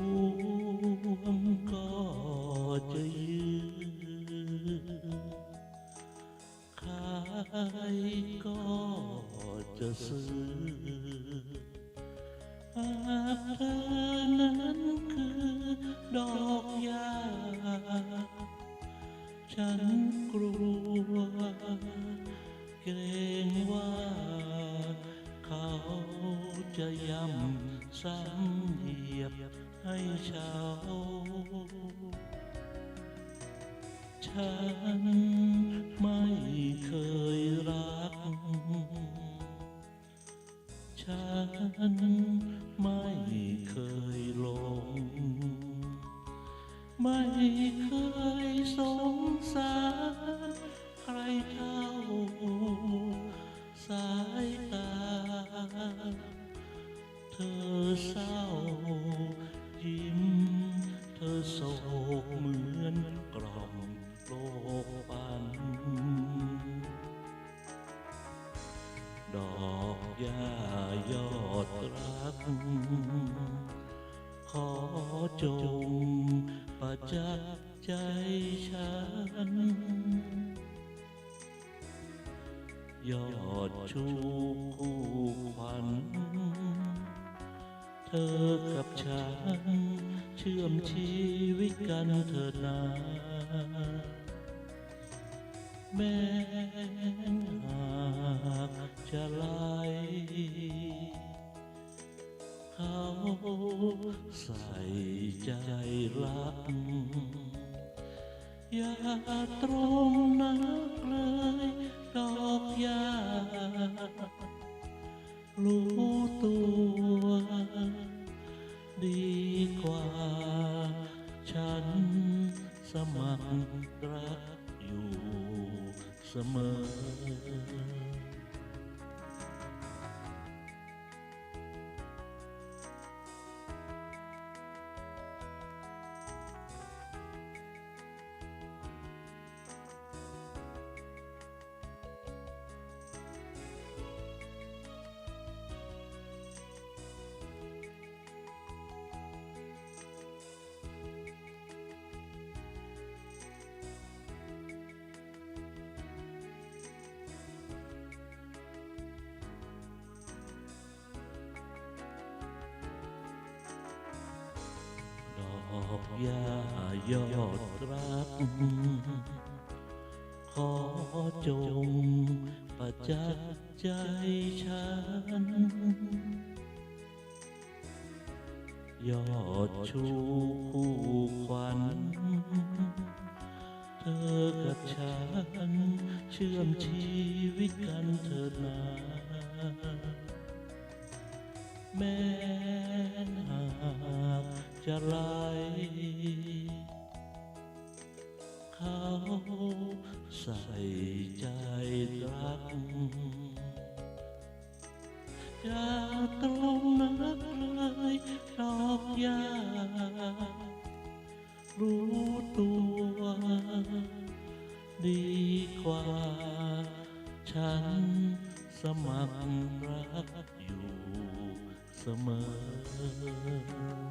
วงก็จะยืนขายก็จะซื้อหากเธอนั้นคือดอกยา ฉันกลัวเกรงว่า เขาจะย้ำซ้ำ ยียบให้เช้าฉันไม่เคยรัก ฉันไม่เคยหลง ไม่เคยสงสารใครเท่า ศกเหมือนกล่อมโลกปัน ดอกหญ้ายอดรัก ขอจงประจักษ์ใจฉัน ยอดชูคู่ขวัญเธอกับฉัน เชื่อมชีวิตกันเถิดนา แม้หากจะไล่เขาใส่ใจรัก อย่าตรงนักเลยดอกยารู้ตัว เสมอ อกหญ้ายอดรัก ขอจงประจักษ์ใจฉัน ยอดชูคู่ขวัญ เธอกับฉัน เชื่อมชีวิตกันเถิดนาแม้นหา จะไล่เขาใส่ใจรักอย่าตรงนักเลยดอกยารู้ตัวดีกว่า ฉันสมัครรักอยู่เสมอ